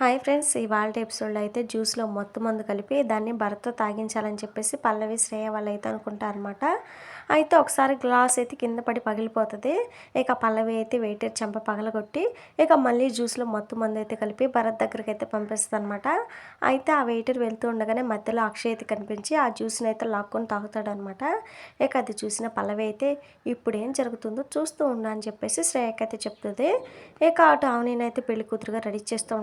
Hi friends ఇవాళ ఎపిసోడ్లో అయితే జ్యూస్లో మొత్తం మందు కలిపి దాన్ని భర్తతో తాగించాలని చెప్పేసి పల్లవి శ్రేయ వాళ్ళు అయితే అనుకుంటారనమాట అయితే ఒకసారి గ్లాస్ అయితే కింద పడి పగిలిపోతుంది. ఇక పల్లవి అయితే వెయిటర్ చెంప పగలగొట్టి ఇక మళ్ళీ జ్యూస్లో మొత్తం మందు అయితే కలిపి భరత్ దగ్గరికి అయితే పంపిస్తుంది అనమాట అయితే ఆ వెయిటర్ వెళ్తూ ఉండగానే మధ్యలో అక్షయ్ అయితే కనిపించి ఆ జ్యూస్ని అయితే లాక్కొని తాగుతాడనమాట ఇక అది చూసిన పల్లవి అయితే ఇప్పుడు ఏం జరుగుతుందో చూస్తూ ఉండని అని చెప్పేసి శ్రేయకి అయితే చెప్తుంది. ఇక అటు అవనీనైతే పెళ్ళి కూతురుగా రెడీ చేస్తూ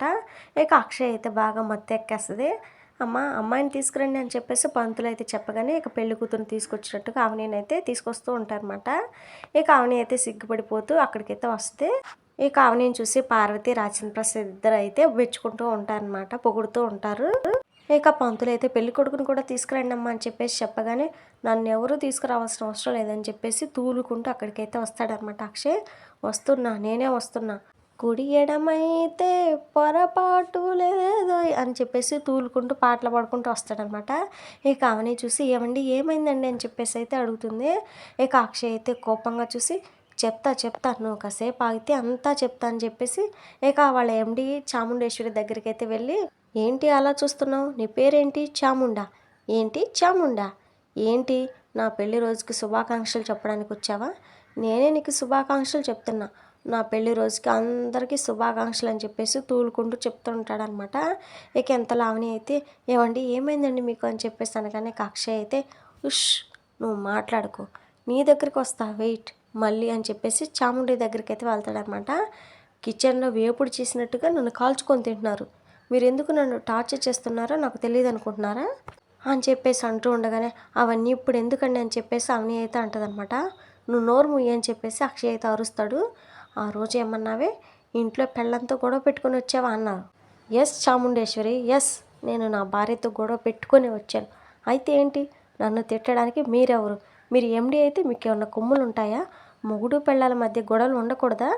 అనమాట. ఇక అక్షయ్ అయితే బాగా మత్తు ఎక్కేస్తుంది. అమ్మ అమ్మాయిని తీసుకురండి అని చెప్పేసి పంతులు అయితే చెప్పగానే ఇక పెళ్ళి కూతురు తీసుకొచ్చినట్టుగా అవనీని అయితే తీసుకొస్తూ ఉంటారనమాట ఇక ఆవిని అయితే సిగ్గుపడిపోతూ అక్కడికైతే వస్తే ఇక అవనీని చూసి పార్వతి రాజేంద్ర ప్రసాద్ ఇద్దరు అయితే మెచ్చుకుంటూ ఉంటారనమాట పొగుడుతూ ఉంటారు. ఇక పంతులు అయితే పెళ్ళి కొడుకుని కూడా తీసుకురండి అమ్మా అని చెప్పేసి చెప్పగానే నన్ను ఎవరు తీసుకురావాల్సిన అవసరం లేదని చెప్పేసి తూలుకుంటూ అక్కడికైతే వస్తాడనమాట అక్షయ్. వస్తున్నా నేనే వస్తున్నా. కుడి ఎడమైతే పొరపాటు లేదు అని చెప్పేసి తూలుకుంటూ పాటలు పాడుకుంటూ వస్తాడనమాట. ఇక అవని చూసి ఏమండి ఏమైందండి? అని చెప్పేసి అయితే అడుగుతుంది. ఇక అక్షయ్ అయితే కోపంగా చూసి చెప్తా చెప్తా నువ్వు కాసేపు ఆగితే అంతా చెప్తా అని చెప్పేసి ఇక వాళ్ళ ఎండి చాముండేశ్వరి దగ్గరికి అయితే వెళ్ళి ఏంటి అలా చూస్తున్నావు? నీ పేరేంటి? చాముండా. ఏంటి? చాముండా. ఏంటి? నా పెళ్ళి రోజుకి శుభాకాంక్షలు చెప్పడానికి వచ్చావా? నేనే నీకు శుభాకాంక్షలు చెప్తున్నా. నా పెళ్ళి రోజుకి అందరికీ శుభాకాంక్షలు అని చెప్పేసి తూలుకుంటూ చెప్తూ ఉంటాడనమాట ఇక ఎంత లావణి అయితే ఏమండి ఏమైందండి మీకు? అని చెప్పేసి అనగానే అక్షయ్ అయితే ఉష్ నువ్వు మాట్లాడుకో. నీ దగ్గరికి వస్తా వెయిట్ మళ్ళీ అని చెప్పేసి చాముండి దగ్గరికి అయితే వెళ్తాడనమాట. కిచెన్లో వేపుడు చేసినట్టుగా నన్ను కాల్చుకొని తింటున్నారు. మీరు ఎందుకు నన్ను టార్చర్ చేస్తున్నారో నాకు తెలియదు అనుకుంటున్నారా అని చెప్పేసి అంటూ ఉండగానే అవన్నీ ఇప్పుడు ఎందుకండి? అని చెప్పేసి అవని అయితే అంటదనమాట. నువ్వు నోరు ముయ్యి అని చెప్పేసి అక్షయ్ అయితే అరుస్తాడు. ఆ రోజు ఏమన్నావే? ఇంట్లో పెళ్ళంతో గొడవ పెట్టుకొని వచ్చావా అన్నారు ఎస్ చాముండేశ్వరి ఎస్. నేను నా భార్యతో గొడవ పెట్టుకొని వచ్చాను. అయితే ఏంటి? నన్ను తిట్టడానికి మీరెవరు? మీరు ఎండి అయితే మీకు ఏమన్నా కొమ్ములు ఉంటాయా మొగుడు పెళ్ళాల మధ్య గొడవలు ఉండకూడదా?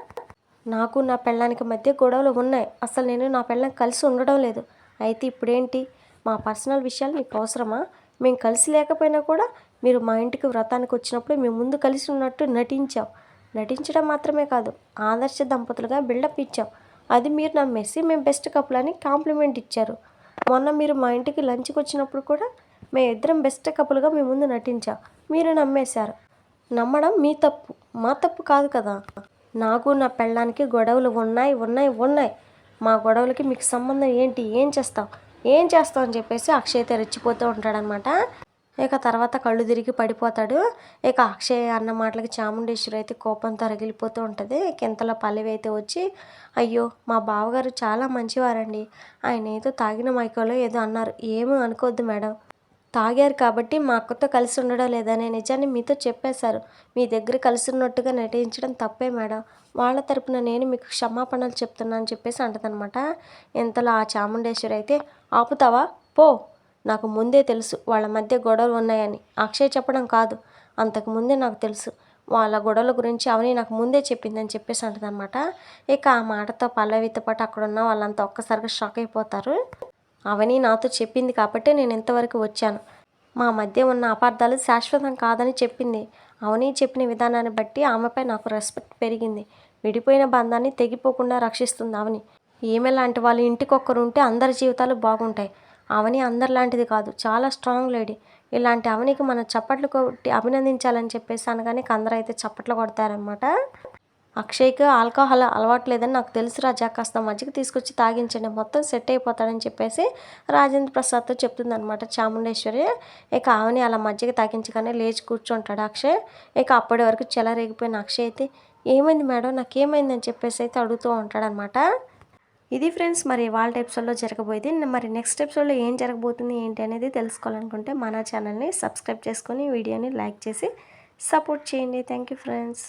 నాకు నా పెళ్ళానికి మధ్య గొడవలు ఉన్నాయి. అసలు నేను నా పెళ్ళం కలిసి ఉండడం లేదు. అయితే ఇప్పుడేంటి? మా పర్సనల్ విషయాలు మీకు అవసరమా? మేము కలిసి లేకపోయినా కూడా మీరు మా ఇంటికి వ్రతానికి వచ్చినప్పుడు మేము ముందు కలిసి ఉన్నట్టు నటించాం. నటించడం మాత్రమే కాదు ఆదర్శ దంపతులుగా బిల్డప్ ఇచ్చాం. అది మీరు నమ్మేసి మేము బెస్ట్ కపుల్ అని కాంప్లిమెంట్ ఇచ్చారు. మొన్న మీరు మా ఇంటికి లంచ్కి వచ్చినప్పుడు కూడా మేము ఇద్దరం బెస్ట్ కపుల్గా మీ ముందు నటించాం. మీరు నమ్మేశారు. నమ్మడం మీ తప్పు మా తప్పు కాదు కదా. నాకు నా పెళ్ళానికి గొడవలు ఉన్నాయి ఉన్నాయి ఉన్నాయి. మా గొడవలకి మీకు సంబంధం ఏంటి ఏం చేస్తాం ఏం చేస్తాం అని చెప్పేసి అక్షయ్ రెచ్చిపోతూ ఉంటాడనమాట ఇక తర్వాత కళ్ళు తిరిగి పడిపోతాడు. ఇక అక్షయ్ అన్న మాటలకి చాముండేశ్వరి అయితే కోపంతో రగిలిపోతూ ఉంటుంది. కింతలో పల్లవి అయితే వచ్చి అయ్యో మా బావగారు చాలా మంచివారండి. ఆయన ఏదో తాగిన మైకోలో ఏదో అన్నారు. ఏమీ అనుకోవద్దు మేడం. తాగారు కాబట్టి మా అక్కతో కలిసి ఉండడం లేదనే నిజాన్ని మీతో చెప్పేశారు. మీ దగ్గర కలిసి ఉన్నట్టుగా నటించడం తప్పే మేడం. వాళ్ళ తరపున నేను మీకు క్షమాపణలు చెప్తున్నాను అని చెప్పేసి అంటదనమాట. ఇంతలో ఆ చాముండేశ్వరి అయితే ఆపుతావా? పో. నాకు ముందే తెలుసు వాళ్ళ మధ్య గొడవలు ఉన్నాయని. అక్షయ్ చెప్పడం కాదు. అంతకు ముందే నాకు తెలుసు. వాళ్ళ గొడవల గురించి అవని నాకు ముందే చెప్పిందని చెప్పేసి అంటదనమాట ఇక ఆ మాటతో పల్లవితో పాటు అక్కడ ఉన్న వాళ్ళంతా ఒక్కసారిగా షాక్ అయిపోతారు. అవని నాతో చెప్పింది కాబట్టి నేను ఇంతవరకు వచ్చాను. మా మధ్య ఉన్న అపార్థాలు శాశ్వతం కాదని చెప్పింది. అవని చెప్పిన విధానాన్ని బట్టి ఆమెపై నాకు రెస్పెక్ట్ పెరిగింది. విడిపోయిన బంధాన్ని తెగిపోకుండా రక్షిస్తుంది అవని. ఈమె లాంటి వాళ్ళు ఇంటికొక్కరు ఉంటే అందరి జీవితాలు బాగుంటాయి. అవని అందరిలాంటిది కాదు. చాలా స్ట్రాంగ్ లేడీ. ఇలాంటి అవనికి మనం చప్పట్లు కొట్టి అభినందించాలని చెప్పేసి అనగానే అందరూ అయితే చప్పట్లు కొడతారనమాట అక్షయ్కి ఆల్కహాల్ అలవాటు లేదని నాకు తెలుసు రాజా. కాస్త మజ్జిగ తీసుకొచ్చి తాగించండి. మొత్తం సెట్ అయిపోతాడని చెప్పేసి రాజేంద్ర ప్రసాద్తో చెప్తుంది అనమాట చాముండేశ్వరి. ఇక ఆమెని అలా మజ్జిగ తాగించగానే లేచి కూర్చుంటాడు అక్షయ్. ఇక అప్పటి వరకు చెలరేగిపోయిన అక్షయ్ అయితే ఏమైంది మేడం? నాకేమైందని చెప్పేసి అయితే అడుగుతూ ఉంటాడనమాట ఇది ఫ్రెండ్స్ మరి వాళ్ళ ఎపిసోడ్లో జరగబోయేది. మరి నెక్స్ట్ ఎపిసోడ్లో ఏం జరగబోతుంది ఏంటి అనేది తెలుసుకోవాలనుకుంటే మన ఛానల్ని సబ్స్క్రైబ్ చేసుకొని వీడియోని లైక్ చేసి సపోర్ట్ చేయండి. Thank you friends.